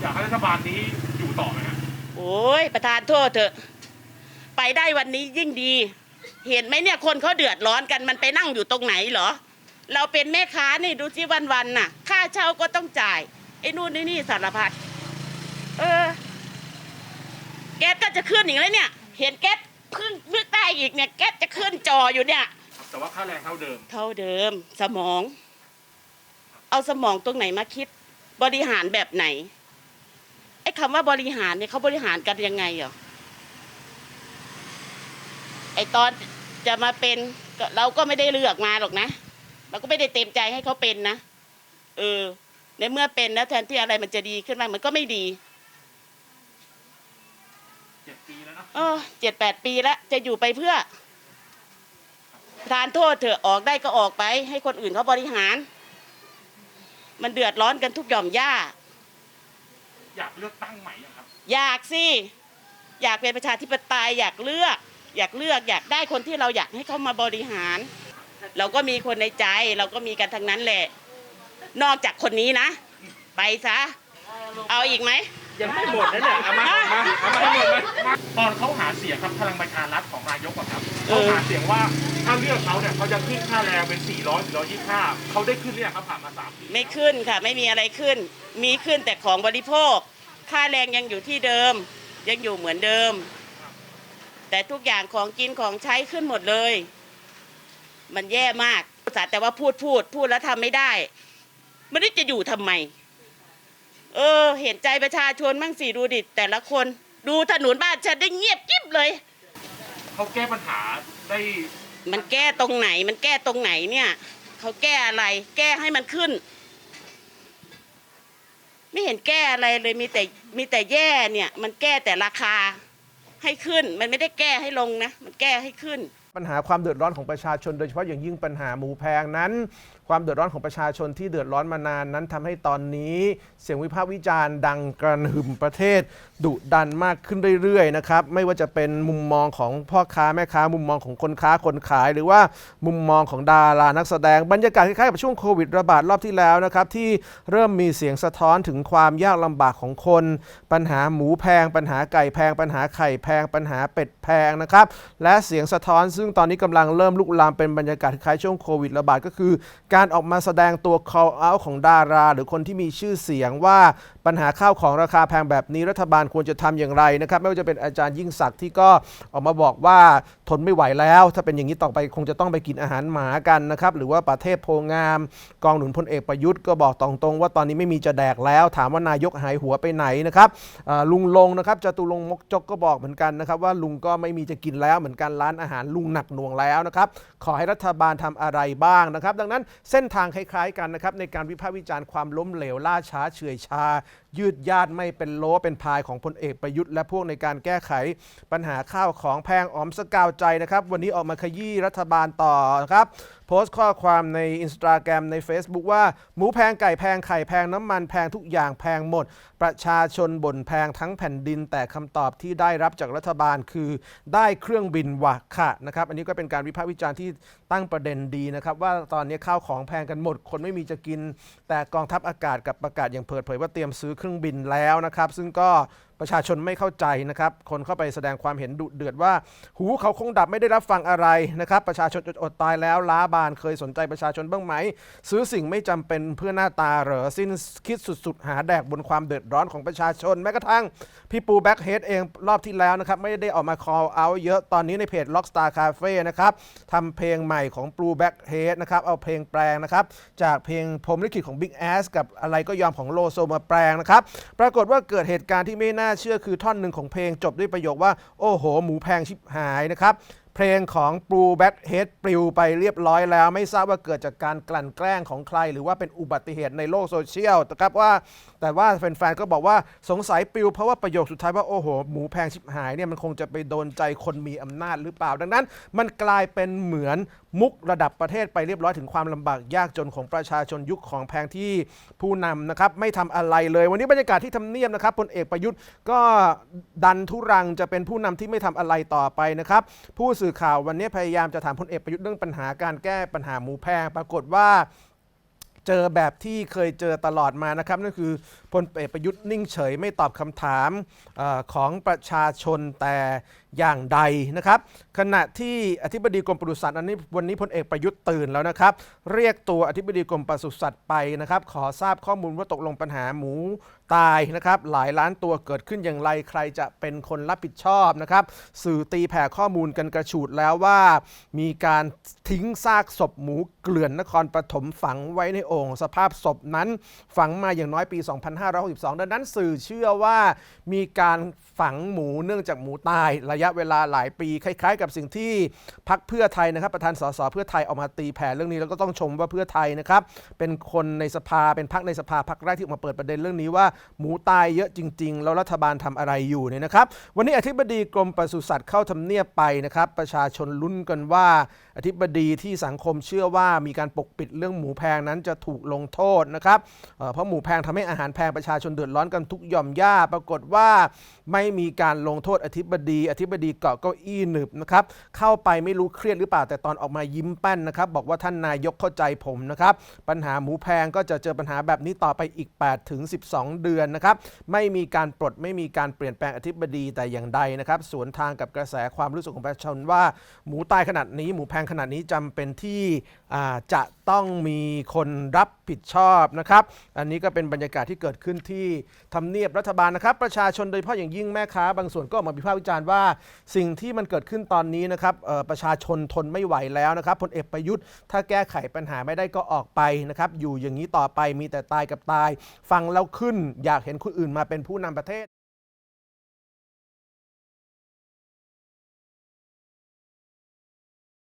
อยากให้รัฐบาลนี้อยู่ต่อไหมฮะโอ้ยประธานโทษเถอะ ไปได้วันนี้ยิ่งดี เห็นไหมเนี่ยคนเขาเดือดร้อนกันมันไปนั่งอยู่ตรงไหนเหรอ เราเป็นแม่ค้านี่ดูสิวันวันๆน่ะ ค่าเช่าก็ต้องจ่ายไอ้นู่นไอ้นี่สารพัดเออ แก๊สก็จะขึ้นอีกแล้วเนี่ย เห็นแก๊สเพิ่งเลือกได้อีกเนี่ยแก๊สจะขึ้นจออยู่เนี่ย แต่ว่าค่าแรงเท่าเดิม เท่าเดิม สมอง เอาสมองตรงไหนมาคิด บริหารแบบไหนไอ้คำว่าบริหารเนี่ยเขาบริหารกันยังไงเหรอไอ้ตอนจะมาเป็นก็เราก็ไม่ได้เลือกมาหรอกนะ เราก็ไม่ได้เต็มใจให้เขาเป็นนะเออในเมื่อเป็นแล้วแทนที่อะไรมันจะดีขึ้นมามันก็ไม่ดีเจ็ดปีแล้วเนอะเออเจ็ดแปดปีแล้วจะอยู่ไปเพื่อทานโทษเถอะออกได้ก็ออกไป ให้คนอื่นเขาบริหาร มันเดือดร้อนกันทุกหย่อมย่า อยากเลือกตั้งใหม่ยังครับ อยากสิ อยากเป็นประชาธิปไตยอยากเลือก อยากเลือกอยากได้คนที่เราอยากให้เขามาบริหาร เราก็มีคนในใจเราก็มีกันทั้งนั้นแหละ นอกจากคนนี้นะ ไปซะ เอาอีกไหม ยังไม่หมดนะเนี่ยเอามาเอามาเอามาให้หมดเลยมาตอนเขาหาเสียงครับพลังประชารัฐของนายกอะครับเอเขาอหาเสียงว่าถ้าเลือกเขาเนี่ยเขาจะขึ้นค่าแรงเป็น 400 425เขาได้ขึ้นเนี่ยครับผ่านมาสามปีไม่ขึ้นค่ะ ไม่มีอะไรขึ้น มีขึ้นแต่ของบริโภค ค่าแรงยังอยู่ที่เดิม ยังอยู่เหมือนเดิม แต่ทุกอย่างของกินของใช้ขึ้นหมดเลย มันแย่มากแต่ว่าพูดพูดพูดแล้วทำไม่ได้ไม่ได้จะอยู่ทำไม เออ เห็นใจประชาชนมั่งสิดูดิแต่ละคนดูถนนบ้านฉันได้เงียบกิ๊บเลย เขาแก้ปัญหาได้มันแก้ตรงไหน มันแก้ตรงไหนเนี่ยเขาแก้อะไร แก้ให้มันขึ้น ไม่เห็นแก้อะไรเลยมีแต่มีแต่แย่เนี่ย มันแก้แต่ราคาให้ขึ้น มันไม่ได้แก้ให้ลงนะ มันแก้ให้ขึ้น ปัญหาความเดือดร้อนของประชาชน โดยเฉพาะอย่างยิ่งปัญหาหมูแพงนั้น ความเดือดร้อนของประชาชนที่เดือดร้อนมานานนั้นทำให้ตอนนี้ เสียงวิพากษ์วิจารณ์ดังกระหึ่มประเทศ ดุดันมากขึ้นเรื่อยๆนะครับไม่ว่าจะเป็นมุมมองของพ่อค้าแม่ค้า มุมมองของคนค้าคนขาย หรือว่ามุมมองของดารานักแสดงบรรยากาศคล้ายๆกับช่วงโควิดระบาดรอบที่แล้วนะครับที่เริ่มมีเสียงสะท้อนถึงความยากลำบากของคน ปัญหาหมูแพง ปัญหาไก่แพง ปัญหาไข่แพง ปัญหาเป็ดแพงนะครับและเสียงสะท้อนซึ่งตอนนี้กำลังเริ่มลุกลามเป็นบรรยากาศคล้ายช่วงโควิดระบาดก็คือ การออกมาแสดงตัว call out ของดารา หรือคนที่มีชื่อเสียงว่าปัญหาข้าวของราคาแพงแบบนี้รัฐบาลควรจะทำอย่างไรนะครับไม่ว่าจะเป็นอาจารย์ยิ่งศักดิ์ที่ก็ออกมาบอกว่าทนไม่ไหวแล้ว ถ้าเป็นอย่างนี้ต่อไปคงจะต้องไปกินอาหารหมากันนะครับหรือว่าประเทศโพงาม กองหนุนพลเอกประยุทธ์ก็บอกตรงๆว่าตอนนี้ไม่มีจะแดกแล้ว ถามว่านายกหายหัวไปไหนนะครับลุงลงนะครับจตุรงมกจกก็บอกเหมือนกันนะครับว่าลุงก็ไม่มีจะกินแล้วเหมือนกันร้านอาหารลุงหนักหน่วงแล้วนะครับ ขอให้รัฐบาลทำอะไรบ้างนะครับ ดังนั้นเส้นทางคล้ายๆกันนะครับในการวิพากษ์วิจารณ์ความล้มเหลวล่าช้าเฉื่อยชา ยืดยาดไม่เป็นโลเป็นพายของพลเอกประยุทธ์และพวกในการแก้ไข ปัญหาข้าวของแพงออมสกาวใจนะครับ วันนี้ออกมาขยี้รัฐบาลต่อนะครับ โพสต์ข้อความใน Instagram ใน Facebook ว่า หมูแพงไก่แพงไข่แพงน้ำมันแพงทุกอย่างแพงหมด ประชาชนบ่นแพงทั้งแผ่นดิน แต่คำตอบที่ได้รับจากรัฐบาลคือได้เครื่องบินวะค่ะนะครับอันนี้ก็เป็นการวิพากษ์วิจารณ์ที่ตั้งประเด็นดีนะครับ ว่าตอนนี้ข้าวของแพงกันหมด คนไม่มีจะกิน แต่กองทัพอากาศกับประกาศอย่างเปิดเผยว่าเตรียมซื้อเครื่องบินแล้วนะครับ ซึ่งก็ ประชาชนไม่เข้าใจนะครับ คนเข้าไปแสดงความเห็นดุเดือดว่า หูเขาคงดับไม่ได้รับฟังอะไรนะครับ ประชาชนอดอดตายแล้วล้าบานเคยสนใจประชาชนบ้างไหม ซื้อสิ่งไม่จำเป็นเพื่อหน้าตาเหรอสิ้นคิดสุดๆ หาแดกบนความเดือดร้อนของประชาชนแม้กระทั่งพี่ปูแบ็กเฮดเองรอบที่แล้วนะครับ ไม่ได้ออกมา call out เยอะตอนนี้ในเพจ Rockstar Cafe นะครับทำเพลงใหม่ของ Blue Black Head นะครับเอาเพลงแปลงนะครับจากเพลงพรมลิขิตของ Big Ass กับอะไรก็ยอมของโลโซมาแปลงนะครับปรากฏว่าเกิดเหตุการณ์ที่ไม่น่าเชื่อคือท่อนหนึ่งของเพลงจบด้วยประโยคว่า โอ้โห หมูแพงชิบหายนะครับ เพลงของปูแบทเฮดปลิวไปเรียบร้อยแล้ว ไม่ทราบว่าเกิดจากการกลั่นแกล้งของใคร หรือว่าเป็นอุบัติเหตุในโลกโซเชียลนะครับว่า แต่ว่าแฟนๆก็บอกว่าสงสัยปิวเพราะว่าประโยคสุดท้ายว่าโอ้โหหมูแพงชิบหายเนี่ยมันคงจะไปโดนใจคนมีอำนาจหรือเปล่า ดังนั้น มันกลายเป็นเหมือนมุกระดับประเทศไปเรียบร้อยถึงความลำบากยากจนของประชาชนยุคของแพงที่ผู้นำนะครับไม่ทำอะไรเลย วันนี้บรรยากาศที่ทำเนียบนะครับพลเอกประยุทธ์ก็ดันทุรังจะเป็นผู้นำที่ไม่ทำอะไรต่อไปนะครับผู้สื่อข่าววันนี้พยายามจะถามพลเอกประยุทธ์เรื่องปัญหาการแก้ปัญหาหมูแพงปรากฏว่า เจอแบบที่เคยเจอตลอดมานะครับ นั่นคือพลเอกประยุทธ์นิ่งเฉยไม่ตอบคำถามอของประชาชนแต่ อย่างใดนะครับ ขณะที่อธิบดีกรมปศุสัตว์อันนี้วันนี้พลเอกประยุทธ์ตื่นแล้วนะครับ เรียกตัวอธิบดีกรมปศุสัตว์ไปนะครับ ขอทราบข้อมูลว่าตกลงปัญหาหมูตายนะครับ หลายล้านตัวเกิดขึ้นอย่างไรใครจะเป็นคนรับผิดชอบนะครับ สื่อตีแผ่ข้อมูลกันกระฉูดแล้วว่า มีการทิ้งซากศพหมูเกลื่อนนครปฐมฝังไว้ในโอ่งสภาพศพนั้น ฝังมาอย่างน้อยปี 2562 ดังนั้นสื่อเชื่อว่ามีการฝังหมูเนื่องจากหมูตายระยะเวลาหลายปี คล้าย ๆ กับสิ่งที่พักเพื่อไทยนะครับ ประธานสสเพื่อไทยออกมาตีแผ่เรื่องนี้แล้วก็ต้องชมว่าเพื่อไทยนะครับเป็นคนในสภาเป็นพักในสภาพักแรกที่ออกมาเปิดประเด็นเรื่องนี้ว่าหมูตายเยอะจริง ๆ แล้วรัฐบาลทำอะไรอยู่เนี่ยนะครับ วันนี้อธิบดีกรมปศุสัตว์เข้าทำเนียบไปนะครับ ประชาชนลุ้นกันว่า อธิบดีที่สังคมเชื่อว่ามีการปกปิดเรื่องหมูแพงนั้นจะถูกลงโทษนะครับเเพราะหมูแพงทำให้อาหารแพงประชาชนเดือดร้อนกันทุกย่อมย่าปรากฏว่าไม่มีการลงโทษอธิบดีอธิบดีเกาะเก้าอี้หนึบนะครับเข้าไปไม่รู้เครียดหรือเปล่าแต่ตอนออกมายิ้มแป้นนะครับบอกว่าท่านนายกเข้าใจผมนะครับปัญหาหมูแพงก็จะเจอปัญหาแบบนี้ต่อไปอีก8ถึง12 เดือนนะครับไม่มีการปลดไม่มีการเปลี่ยนแปลงอธิบดีแต่อย่างใดนะครับสวนทางกับกระแสความรู้สึกของประชาชนว่าหมูตายขนาดนี้ หมูแพงขนาดนี้จำเป็นที่จะต้องมีคนรับผิดชอบนะครับ อันนี้ก็เป็นบรรยากาศที่เกิดขึ้นที่ทำเนียบรัฐบาลนะครับ ประชาชนโดยเฉพาะอย่างยิ่งแม่ค้า บางส่วนก็ออกมาวิพากษ์วิจารณ์ว่าสิ่งที่มันเกิดขึ้นตอนนี้นะครับประชาชนทนไม่ไหวแล้วนะครับพลเอกประยุทธ์ ถ้าแก้ไขปัญหาไม่ได้ก็ออกไปนะครับอยู่อย่างนี้ต่อไปมีแต่ตายกับตาย ฟังแล้วขึ้นอยากเห็นคนอื่นมาเป็นผู้นำประเทศ